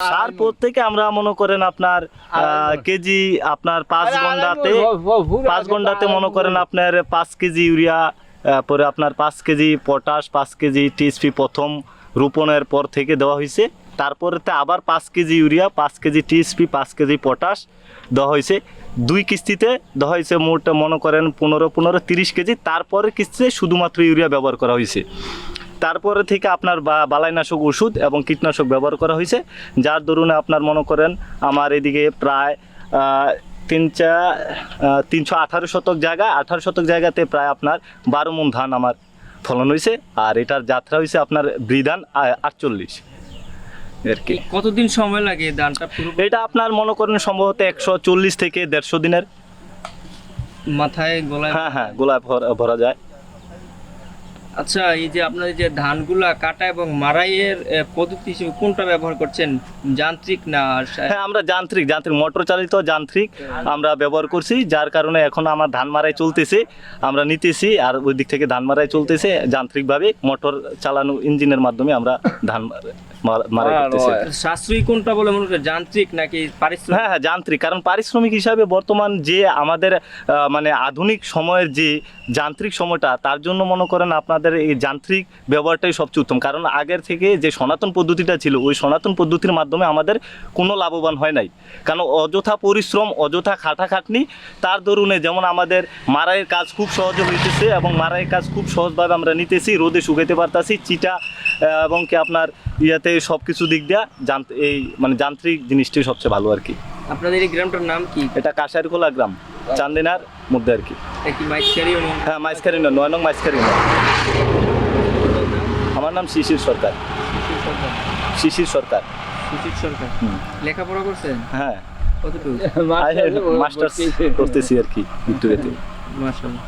সার প্রত্যেকে আমরা মনে করেন আপনার কেজি আপনার পাঁচ ঘন্টাতে পাঁচ ঘন্টাতে মনে করেন আপনার পাঁচ কেজি ইউরিয়া পরে আপনার পাঁচ কেজি পটাশ পাঁচ কেজি টিএসপি প্রথম রোপণের পর থেকে দেওয়া হয়েছে। তারপরেতে আবার পাঁচ কেজি ইউরিয়া পাঁচ কেজি টিএসপি পাঁচ কেজি পটাশ দেওয়া হয়েছে। দুই কিস্তিতে দেওয়া হয়েছে মোট মনে করেন পনেরো পনেরো তিরিশ কেজি। তারপরে কিস্তিতে শুধুমাত্র ইউরিয়া ব্যবহার করা হয়েছে। তারপরে থেকে আপনার বা বালাইনাশক ওষুধ এবং কীটনাশক ব্যবহার করা হয়েছে। যার দরুন আপনার মনে করেন আমার এদিকে প্রায় তিন চা তিনশো আঠারো শতক জায়গা আঠারো শতক জায়গাতে প্রায় আপনার বারো মন ধান আমার ফলন হয়েছে। আর এটার যাত্রা হয়েছে আপনার বৃধান আটচল্লিশ। আর কি। কতদিন সময় লাগে ধানটা এটা আপনার মনে করেন সম্ভবত একশো চল্লিশ থেকে দেড়শো দিনের। মাথায় গলায় হ্যাঁ হ্যাঁ গোলাপ ভরা- ভরা যায়। আচ্ছা এই যে আপনার যে ধানগুলা কাটা এবং মারাইয়ের পদ্ধতি হিসেবে কোনটা ব্যবহার করছেন? যান্ত্রিক না হ্যাঁ আমরা যান্ত্রিক যান্ত্রিক মোটর চালিত যান্ত্রিক আমরা ব্যবহার করছি যার কারণে এখন আমার ধান মারাই চলতেছে আমরা নিতেছি আর ওই দিক থেকে ধান মারাই চলতেছে যান্ত্রিকভাবে মোটর চালানো ইঞ্জিনের মাধ্যমে আমরা ধান মারা- মারা- মারাই করতেছি। সাশ্রয়ী কোনটা বলে মনে যান্ত্রিক নাকি পারিশ্রমিক? হ্যাঁ হ্যাঁ যান্ত্রিক কারণ পারিশ্রমিক হিসাবে বর্তমান যে আমাদের আহ, মানে আধুনিক সময়ের যে যান্ত্রিক সময়টা তার জন্য মনে করেন আপনাদের এই যান্ত্রিক ব্যবহারটাই সবচেয়ে উত্তম। কারণ আগের থেকে যে সনাতন পদ্ধতিটা ছিল ওই সনাতন পদ্ধতির মাধ্যমে আমাদের কোনো লাভবান হয় নাই। কারণ অযথা পরিশ্রম অযথা খাটাখাটনি তার দরুনে যেমন আমাদের মারাইয়ের কাজ খুব সহজে হইতেছে এবং মারাইয়ের কাজ খুব সহজভাবে আমরা নিতেছি রোদে শুকাইতে পারতাছি চিটা এবং কি আপনার ইয়াতে সব কিছু দিক দিয়া এই মানে যান্ত্রিক জিনিসটাই সবচেয়ে ভালো আর কি। আপনাদের এই গ্রামটার নাম কি? এটা কাশারখোলা গ্রাম চান্দিনার মধ্যে আর কি। হ্যাঁ মাইসখারি নয় নয় নং মাইসখারি নয় আমার নাম শিশির সরকার। শিশির সরকার। শিশির সরকার। লেখাপড়া করছেন? হ্যাঁ। কতটুকু? মাস্টার্স করতেছি আর কি ভিক্টোরিয়াতে মাশাআল্লাহ।